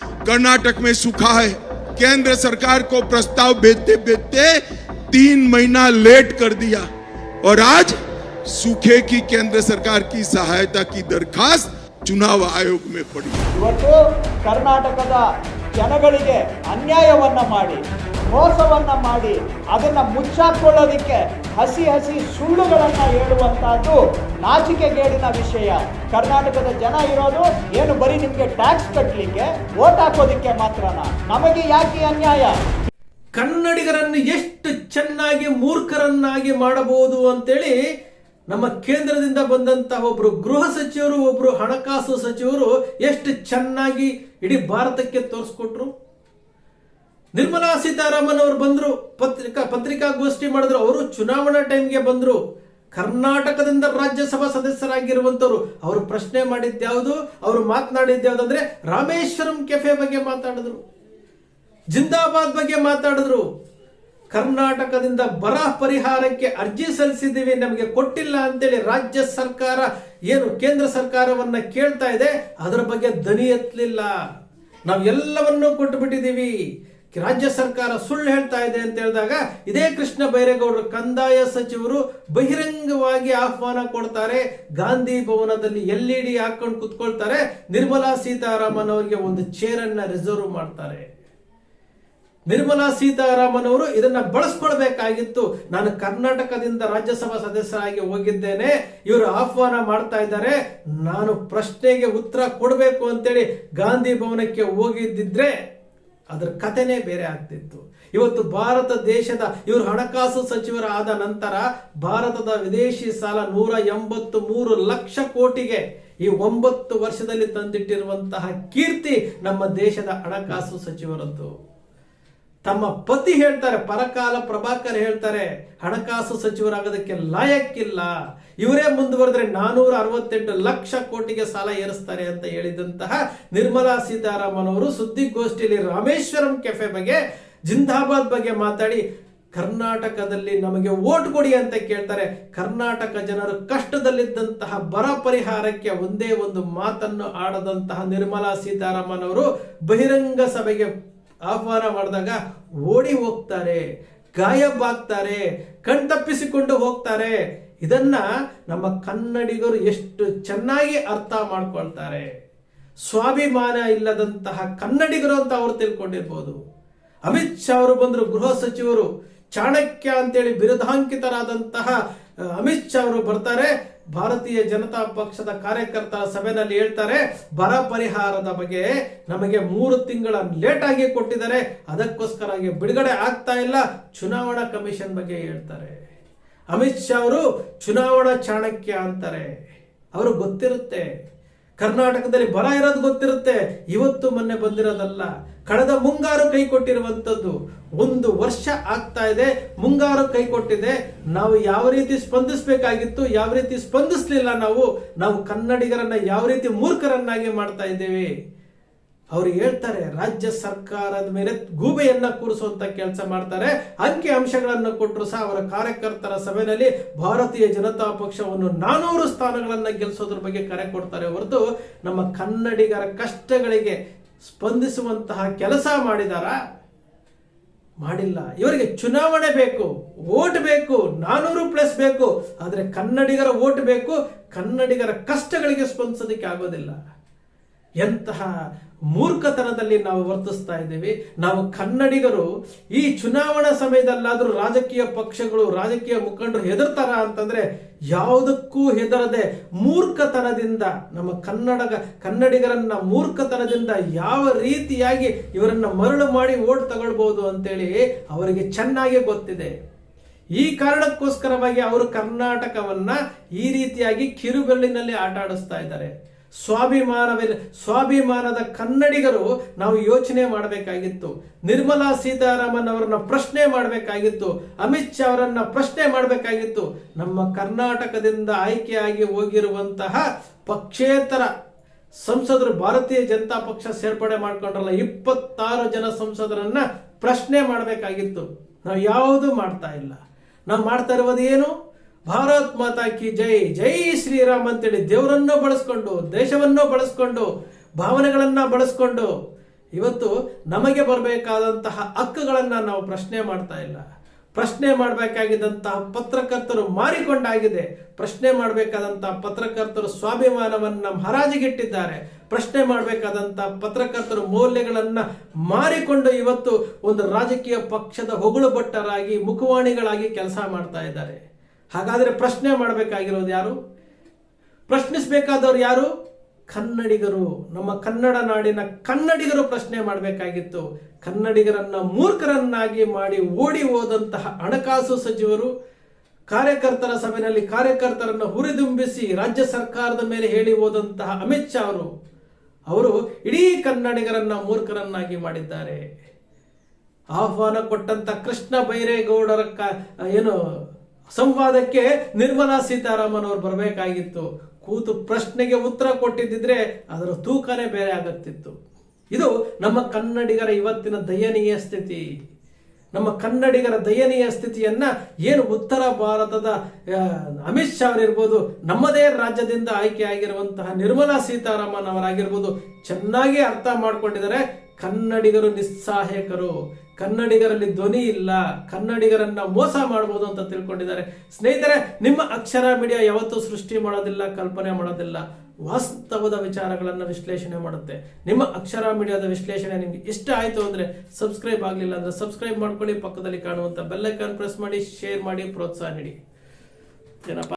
कर्नाटक में सूखा है केंद्र सरकार को प्रस्ताव भेजते भेजते तीन महीना लेट कर दिया और आज सूखे की केंद्र सरकार की सहायता की दरखास्त चुनाव आयोग में पड़ी ಇವತ್ತು ಕರ್ನಾಟಕದ ಜನಗಳಿಗೆ ಅನ್ಯಾಯವನ್ನ ಮಾಡಿ ಮೋಸವನ್ನ ಮಾಡಿ ಅದನ್ನು ಮುಚ್ಚಾಕೊಳ್ಳೋದಕ್ಕೆ ಹಸಿ ಹಸಿ ಸುಳ್ಳುಗಳನ್ನು ಹೇಳುವಂಥದ್ದು ನಾಚಿಕೆಗೇಡಿನ ವಿಷಯ. ಕರ್ನಾಟಕದ ಜನ ಇರೋದು ಏನು ಬರೀ ನಿಮಗೆ ಟ್ಯಾಕ್ಸ್ ಕಟ್ಟಲಿಕ್ಕೆ ಓಟ್ ಹಾಕೋದಿಕ್ಕೆ ಮಾತ್ರನಾ? ನಮಗೆ ಯಾಕೆ ಅನ್ಯಾಯ? ಕನ್ನಡಿಗರನ್ನು ಎಷ್ಟು ಚೆನ್ನಾಗಿ ಮೂರ್ಖರನ್ನಾಗಿ ಮಾಡಬಹುದು ಅಂತೇಳಿ ನಮ್ಮ ಕೇಂದ್ರದಿಂದ ಬಂದಂತ ಒಬ್ರು ಗೃಹ ಸಚಿವರು, ಒಬ್ರು ಹಣಕಾಸು ಸಚಿವರು ಎಷ್ಟು ಚೆನ್ನಾಗಿ ಇಡೀ ಭಾರತಕ್ಕೆ ತೋರಿಸ್ಕೊಟ್ರು. ನಿರ್ಮಲಾ ಸೀತಾರಾಮನ್ ಅವರು ಬಂದರು, ಪತ್ರಿಕಾ, ಪತ್ರಿಕಾಗೋಷ್ಠಿ ಮಾಡಿದ್ರು, ಅವರು ಚುನಾವಣಾ ಟೈಮ್ಗೆ ಬಂದರು. ಕರ್ನಾಟಕದಿಂದ ರಾಜ್ಯಸಭಾ ಸದಸ್ಯರಾಗಿರುವಂತವ್ರು ಅವರು ಪ್ರಶ್ನೆ ಮಾಡಿದ್ಯಾವುದು ಅವರು ಮಾತನಾಡಿದ್ಯಾವುದು ಅಂದ್ರೆ ರಾಮೇಶ್ವರಂ ಕೆಫೆ ಬಗ್ಗೆ ಮಾತಾಡಿದ್ರು. ಜಿಂದಾಬಾದ್ ಬಗ್ಗೆ ಮಾತಾಡಿದ್ರು. ಕರ್ನಾಟಕದಿಂದ ಬರ ಪರಿಹಾರಕ್ಕೆ ಅರ್ಜಿ ಸಲ್ಲಿಸಿದ್ದೀವಿ, ನಮಗೆ ಕೊಟ್ಟಿಲ್ಲ ಅಂತೇಳಿ ರಾಜ್ಯ ಸರ್ಕಾರ ಏನು ಕೇಂದ್ರ ಸರ್ಕಾರವನ್ನ ಕೇಳ್ತಾ ಇದೆ, ಅದರ ಬಗ್ಗೆ ದನಿ ಎತ್ತಲಿಲ್ಲ. ನಾವು ಎಲ್ಲವನ್ನೂ ಕೊಟ್ಟು ಬಿಟ್ಟಿದ್ದೀವಿ ರಾಜ್ಯ ಸರ್ಕಾರ ಸುಳ್ಳು ಹೇಳ್ತಾ ಇದೆ ಅಂತ ಹೇಳಿದಾಗ ಇದೇ ಕೃಷ್ಣ ಬೈರೇಗೌಡರು ಕಂದಾಯ ಸಚಿವರು ಬಹಿರಂಗವಾಗಿ ಆಹ್ವಾನ ಕೊಡ್ತಾರೆ. ಗಾಂಧಿ ಭವನದಲ್ಲಿ ಎಲ್ ಇ ಡಿ ಹಾಕೊಂಡು ಕುತ್ಕೊಳ್ತಾರೆ. ನಿರ್ಮಲಾ ಸೀತಾರಾಮನ್ ಅವರಿಗೆ ಒಂದು ಚೇರ್ ಅನ್ನ ರಿಸರ್ವ್ ಮಾಡ್ತಾರೆ. ನಿರ್ಮಲಾ ಸೀತಾರಾಮನ್ ಅವರು ಇದನ್ನ ಬಳಸ್ಕೊಳ್ಬೇಕಾಗಿತ್ತು. ನಾನು ಕರ್ನಾಟಕದಿಂದ ರಾಜ್ಯಸಭಾ ಸದಸ್ಯರಾಗಿ ಹೋಗಿದ್ದೇನೆ. ಇವರು ಆಹ್ವಾನ ಮಾಡ್ತಾ ಇದ್ದಾರೆ. ನಾನು ಪ್ರಶ್ನೆಗೆ ಉತ್ತರ ಕೊಡಬೇಕು ಅಂತೇಳಿ ಗಾಂಧಿ ಭವನಕ್ಕೆ ಹೋಗಿದ್ದಿದ್ರೆ ಅದರ ಕಥೆನೇ ಬೇರೆ ಆಗ್ತಿತ್ತು. ಇವತ್ತು ಭಾರತ ದೇಶದ, ಇವರು ಹಣಕಾಸು ಸಚಿವರ ಆದ ನಂತರ ಭಾರತದ ವಿದೇಶಿ ಸಾಲ ನೂರ ಎಂಬತ್ತು ಮೂರು ಲಕ್ಷ ಕೋಟಿಗೆ ಈ ಒಂಬತ್ತು ವರ್ಷದಲ್ಲಿ ತಂದಿಟ್ಟಿರುವಂತಹ ಕೀರ್ತಿ ನಮ್ಮ ದೇಶದ ಹಣಕಾಸು ಸಚಿವರದ್ದು. ತಮ್ಮ ಪತಿ ಹೇಳ್ತಾರೆ, ಪರಕಾಲ ಪ್ರಭಾಕರ್ ಹೇಳ್ತಾರೆ, ಹಣಕಾಸು ಸಚಿವರಾಗೋದಕ್ಕೆ ಲಾಯಕ್ಕಿಲ್ಲ. ಇವರೇ ಮುಂದುವರೆದ್ರೆ ನಾನೂರ ಅರವತ್ತೆಂಟು ಲಕ್ಷ ಕೋಟಿಗೆ ಸಾಲ ಏರಿಸ್ತಾರೆ ಅಂತ ಹೇಳಿದಂತಹ ನಿರ್ಮಲಾ ಸೀತಾರಾಮನ್ ಅವರು ಸುದ್ದಿಗೋಷ್ಠಿಯಲ್ಲಿ ರಾಮೇಶ್ವರಂ ಕೆಫೆ ಬಗ್ಗೆ, ಜಿಂದಾಬಾದ್ ಬಗ್ಗೆ ಮಾತಾಡಿ, ಕರ್ನಾಟಕದಲ್ಲಿ ನಮಗೆ ಓಟ್ ಕೊಡಿ ಅಂತ ಕೇಳ್ತಾರೆ. ಕರ್ನಾಟಕ ಜನರು ಕಷ್ಟದಲ್ಲಿದ್ದಂತಹ ಬರ ಪರಿಹಾರಕ್ಕೆ ಒಂದೇ ಒಂದು ಮಾತನ್ನು ಆಡದಂತಹ ನಿರ್ಮಲಾ ಸೀತಾರಾಮನ್ ಅವರು ಬಹಿರಂಗ ಸಭೆಗೆ ಆಹ್ವಾನ ಮಾಡಿದಾಗ ಓಡಿ ಹೋಗ್ತಾರೆ ಗಾಯಬಾಗ್ತಾರೆ ಕಣ್ತಪ್ಪಿಸಿಕೊಂಡು ಹೋಗ್ತಾರೆ. ಇದನ್ನ ನಮ್ಮ ಕನ್ನಡಿಗರು ಎಷ್ಟು ಚೆನ್ನಾಗಿ ಅರ್ಥ ಮಾಡ್ಕೊಳ್ತಾರೆ. ಸ್ವಾಭಿಮಾನ ಇಲ್ಲದಂತಹ ಕನ್ನಡಿಗರು ಅಂತ ಅವರು ತಿಳ್ಕೊಂಡಿರ್ಬೋದು. ಅಮಿತ್ ಶಾ ಅವರು ಬಂದರು ಗೃಹ ಸಚಿವರು, ಚಾಣಕ್ಯ ಅಂತೇಳಿ ಬಿರುದಾಂಕಿತರಾದಂತಹ, ಅಮಿತ್ ಶಾ ಅವರು ಬರ್ತಾರೆ. ಭಾರತೀಯ ಜನತಾ ಪಕ್ಷದ ಕಾರ್ಯಕರ್ತರ ಸಭೆಯಲ್ಲಿ ಹೇಳ್ತಾರೆ, ಬರ ಪರಿಹಾರದ ಬಗ್ಗೆ ನಮಗೆ ಮೂರು ತಿಂಗಳ ಲೇಟ್ ಆಗಿ ಕೊಟ್ಟಿದ್ದಾರೆ, ಅದಕ್ಕೋಸ್ಕರ ಬಿಡುಗಡೆ ಆಗ್ತಾ ಇಲ್ಲ, ಚುನಾವಣಾ ಕಮಿಷನ್ ಬಗ್ಗೆ ಹೇಳ್ತಾರೆ. ಅಮಿತ್ ಶಾ ಅವರು ಚುನಾವಣಾ ಚಾಣಕ್ಯ ಅಂತಾರೆ. ಅವರು ಗೊತ್ತಿರುತ್ತೆ. ಕರ್ನಾಟಕದಲ್ಲಿ ಬರ ಇರೋದು ಗೊತ್ತಿರುತ್ತೆ. ಇವತ್ತು ಮೊನ್ನೆ ಬಂದಿರೋದಲ್ಲ. ಕಳೆದ ಮುಂಗಾರು ಕೈ ಕೊಟ್ಟಿರುವಂತದ್ದು ಒಂದು ವರ್ಷ ಆಗ್ತಾ ಇದೆ, ಮುಂಗಾರು ಕೈ ಕೊಟ್ಟಿದೆ ನಾವು ಯಾವ ರೀತಿ ಸ್ಪಂದಿಸಬೇಕಾಗಿತ್ತು, ಯಾವ ರೀತಿ ಸ್ಪಂದಿಸಲಿಲ್ಲ ನಾವು ನಾವು ಕನ್ನಡಿಗರನ್ನ ಯಾವ ರೀತಿ ಮೂರ್ಖರನ್ನಾಗಿ ಮಾಡ್ತಾ ಇದ್ದೇವೆ? ಅವ್ರು ಹೇಳ್ತಾರೆ, ರಾಜ್ಯ ಸರ್ಕಾರದ ಮೇಲೆ ಗೂಬೆಯನ್ನ ಕೂರಿಸುವಂತ ಕೆಲಸ ಮಾಡ್ತಾರೆ. ಅಂಕಿ ಅಂಶಗಳನ್ನು ಕೊಟ್ಟರು ಸಹ ಅವರ ಕಾರ್ಯಕರ್ತರ ಸಭೆಯಲ್ಲಿ ಭಾರತೀಯ ಜನತಾ ಪಕ್ಷವನ್ನು ನಾನೂರು ಸ್ಥಾನಗಳನ್ನ ಗೆಲ್ಲಿಸೋದ್ರ ಬಗ್ಗೆ ಕರೆ ಕೊಡ್ತಾರೆ ಹೊರತು ನಮ್ಮ ಕನ್ನಡಿಗರ ಕಷ್ಟಗಳಿಗೆ ಸ್ಪಂದಿಸುವಂತಹ ಕೆಲಸ ಮಾಡಿದಾರ? ಮಾಡಿಲ್ಲ. ಇವರಿಗೆ ಚುನಾವಣೆ ಬೇಕು ಓಟ್ ಬೇಕು, ನಾನೂರು ಪ್ಲಸ್ ಬೇಕು. ಆದರೆ ಕನ್ನಡಿಗರ ಓಟ್ ಬೇಕು, ಕನ್ನಡಿಗರ ಕಷ್ಟಗಳಿಗೆ ಸ್ಪಂದಿಸೋದಕ್ಕೆ ಆಗೋದಿಲ್ಲ. ಎಂತಹ ಮೂರ್ಖತನದಲ್ಲಿ ನಾವು ವರ್ತಿಸ್ತಾ ಇದ್ದೇವೆ. ನಾವು ಕನ್ನಡಿಗರು, ಈ ಚುನಾವಣಾ ಸಮಯದಲ್ಲಾದರೂ ರಾಜಕೀಯ ಪಕ್ಷಗಳು, ರಾಜಕೀಯ ಮುಖಂಡರು ಹೆದರ್ತಾರ ಅಂತಂದ್ರೆ ಯಾವುದಕ್ಕೂ ಹೆದರದೆ ಮೂರ್ಖತನದಿಂದ, ನಮ್ಮ ಕನ್ನಡ ಕನ್ನಡಿಗರನ್ನ ಮೂರ್ಖತನದಿಂದ ಯಾವ ರೀತಿಯಾಗಿ ಇವರನ್ನ ಮರಳು ಮಾಡಿ ಓಟ್ ತಗೊಳ್ಬಹುದು ಅಂತೇಳಿ ಅವರಿಗೆ ಚೆನ್ನಾಗಿ ಗೊತ್ತಿದೆ. ಈ ಕಾರಣಕ್ಕೋಸ್ಕರವಾಗಿ ಅವರು ಕರ್ನಾಟಕವನ್ನ ಈ ರೀತಿಯಾಗಿ ಕಿರುಬೆರಳಿನಲ್ಲಿ ಆಟ ಇದ್ದಾರೆ. ಸ್ವಾಭಿಮಾನವಿಲ್ಲ ಸ್ವಾಭಿಮಾನದ ಕನ್ನಡಿಗರು ನಾವು ಯೋಚನೆ ಮಾಡಬೇಕಾಗಿತ್ತು. ನಿರ್ಮಲಾ ಸೀತಾರಾಮನ್ ಅವರನ್ನ ಪ್ರಶ್ನೆ ಮಾಡಬೇಕಾಗಿತ್ತು. ಅಮಿತ್ ಶಾ ಅವರನ್ನ ಪ್ರಶ್ನೆ ಮಾಡಬೇಕಾಗಿತ್ತು. ನಮ್ಮ ಕರ್ನಾಟಕದಿಂದ ಆಯ್ಕೆಯಾಗಿ ಹೋಗಿರುವಂತಹ ಪಕ್ಷೇತರ ಸಂಸದರು, ಭಾರತೀಯ ಜನತಾ ಪಕ್ಷ ಸೇರ್ಪಡೆ ಮಾಡ್ಕೊಂಡ್ರಲ್ಲ, ಇಪ್ಪತ್ತಾರು ಜನ ಸಂಸದರನ್ನ ಪ್ರಶ್ನೆ ಮಾಡಬೇಕಾಗಿತ್ತು. ನಾವು ಯಾವುದು ಮಾಡ್ತಾ ಇಲ್ಲ. ನಾವು ಮಾಡ್ತಾ ಇರುವುದು ಏನು? ಭಾರತ್ ಮಾತಾ ಕಿ ಜೈ. ಜೈ ಶ್ರೀರಾಮ್ ಅಂತೇಳಿ ದೇವರನ್ನೂ ಬಳಸ್ಕೊಂಡು, ದೇಶವನ್ನೂ ಬಳಸ್ಕೊಂಡು, ಭಾವನೆಗಳನ್ನ ಬಳಸ್ಕೊಂಡು ಇವತ್ತು ನಮಗೆ ಬರಬೇಕಾದಂತಹ ಹಕ್ಕುಗಳನ್ನ ನಾವು ಪ್ರಶ್ನೆ ಮಾಡ್ತಾ ಇಲ್ಲ. ಪ್ರಶ್ನೆ ಮಾಡಬೇಕಾಗಿದ್ದಂತಹ ಪತ್ರಕರ್ತರು ಮಾರಿಕೊಂಡಾಗಿದೆ. ಪ್ರಶ್ನೆ ಮಾಡಬೇಕಾದಂತಹ ಪತ್ರಕರ್ತರು ಸ್ವಾಭಿಮಾನವನ್ನ ಹರಾಜಿಗಿಟ್ಟಿದ್ದಾರೆ ಪ್ರಶ್ನೆ ಮಾಡಬೇಕಾದಂತಹ ಪತ್ರಕರ್ತರು ಮೌಲ್ಯಗಳನ್ನ ಮಾರಿಕೊಂಡು ಇವತ್ತು ಒಂದು ರಾಜಕೀಯ ಪಕ್ಷದ ಹೊಗಳು ಭಟ್ಟರಾಗಿ ಮುಖವಾಣಿಗಳಾಗಿ ಕೆಲಸ ಮಾಡ್ತಾ ಇದ್ದಾರೆ. ಹಾಗಾದ್ರೆ ಪ್ರಶ್ನೆ ಮಾಡಬೇಕಾಗಿರೋದು ಯಾರು? ಪ್ರಶ್ನಿಸಬೇಕಾದವ್ರು ಯಾರು? ಕನ್ನಡಿಗರು. ನಮ್ಮ ಕನ್ನಡ ನಾಡಿನ ಕನ್ನಡಿಗರು ಪ್ರಶ್ನೆ ಮಾಡಬೇಕಾಗಿತ್ತು. ಕನ್ನಡಿಗರನ್ನ ಮೂರ್ಖರನ್ನಾಗಿ ಮಾಡಿ ಓಡಿ ಹೋದಂತಹ ಹಣಕಾಸು ಸಚಿವರು, ಕಾರ್ಯಕರ್ತರ ಸಭೆಯಲ್ಲಿ ಕಾರ್ಯಕರ್ತರನ್ನು ಹುರಿದುಂಬಿಸಿ ರಾಜ್ಯ ಸರ್ಕಾರದ ಮೇಲೆ ಹೇಳಿ ಹೋದಂತಹ ಅಮಿತ್ ಶಾ ಅವರು ಅವರು ಇಡೀ ಕನ್ನಡಿಗರನ್ನ ಮೂರ್ಖರನ್ನಾಗಿ ಮಾಡಿದ್ದಾರೆ. ಆಹ್ವಾನ ಕೊಟ್ಟಂತ ಕೃಷ್ಣ ಬೈರೇಗೌಡರ ಏನು ಸಂವಾದಕ್ಕೆ ನಿರ್ಮಲಾ ಸೀತಾರಾಮನ್ ಅವರು ಬರಬೇಕಾಗಿತ್ತು. ಕೂತು ಪ್ರಶ್ನೆಗೆ ಉತ್ತರ ಕೊಟ್ಟಿದ್ದಿದ್ರೆ ಅದರ ತೂಕನೇ ಬೇರೆ ಆಗುತ್ತಿತ್ತು. ಇದು ನಮ್ಮ ಕನ್ನಡಿಗರ ಇವತ್ತಿನ ದಯನೀಯ ಸ್ಥಿತಿ. ನಮ್ಮ ಕನ್ನಡಿಗರ ದಯನೀಯ ಸ್ಥಿತಿಯನ್ನ ಏನು ಉತ್ತರ ಭಾರತದ ಅಮಿತ್ ಶಾ ಅವರಿರ್ಬೋದು, ನಮ್ಮದೇ ರಾಜ್ಯದಿಂದ ಆಯ್ಕೆ ಆಗಿರುವಂತಹ ನಿರ್ಮಲಾ ಸೀತಾರಾಮನ್ ಅವರಾಗಿರ್ಬೋದು, ಚೆನ್ನಾಗಿ ಅರ್ಥ ಮಾಡ್ಕೊಂಡಿದ್ದಾರೆ. ಕನ್ನಡಿಗರು ನಿಸ್ಸಹಾಯಕರು, ಕನ್ನಡಿಗರಲ್ಲಿ ಧ್ವನಿ ಇಲ್ಲ, ಕನ್ನಡಿಗರನ್ನ ಮೋಸ ಮಾಡಬಹುದು ಅಂತ ತಿಳ್ಕೊಂಡಿದ್ದಾರೆ. ಸ್ನೇಹಿತರೆ, ನಿಮ್ಮ ಅಕ್ಷರ ಮೀಡಿಯಾ ಯಾವತ್ತೂ ಸೃಷ್ಟಿ ಮಾಡೋದಿಲ್ಲ, ಕಲ್ಪನೆ ಮಾಡೋದಿಲ್ಲ. ವಾಸ್ತವದ ವಿಚಾರಗಳನ್ನು ವಿಶ್ಲೇಷಣೆ ಮಾಡುತ್ತೆ. ನಿಮ್ಮ ಅಕ್ಷರ ಮೀಡಿಯಾದ ವಿಶ್ಲೇಷಣೆ ನಿಮ್ಗೆ ಇಷ್ಟ ಆಯ್ತು ಅಂದ್ರೆ ಸಬ್ಸ್ಕ್ರೈಬ್ ಆಗಲಿಲ್ಲ ಅಂದ್ರೆ ಸಬ್ಸ್ಕ್ರೈಬ್ ಮಾಡ್ಕೊಳ್ಳಿ. ಪಕ್ಕದಲ್ಲಿ ಕಾಣುವಂತ ಬೆಲ್ಲೈಕಾನ್ ಪ್ರೆಸ್ ಮಾಡಿ, ಶೇರ್ ಮಾಡಿ, ಪ್ರೋತ್ಸಾಹ ನೀಡಿ. ಏನಪ್ಪ?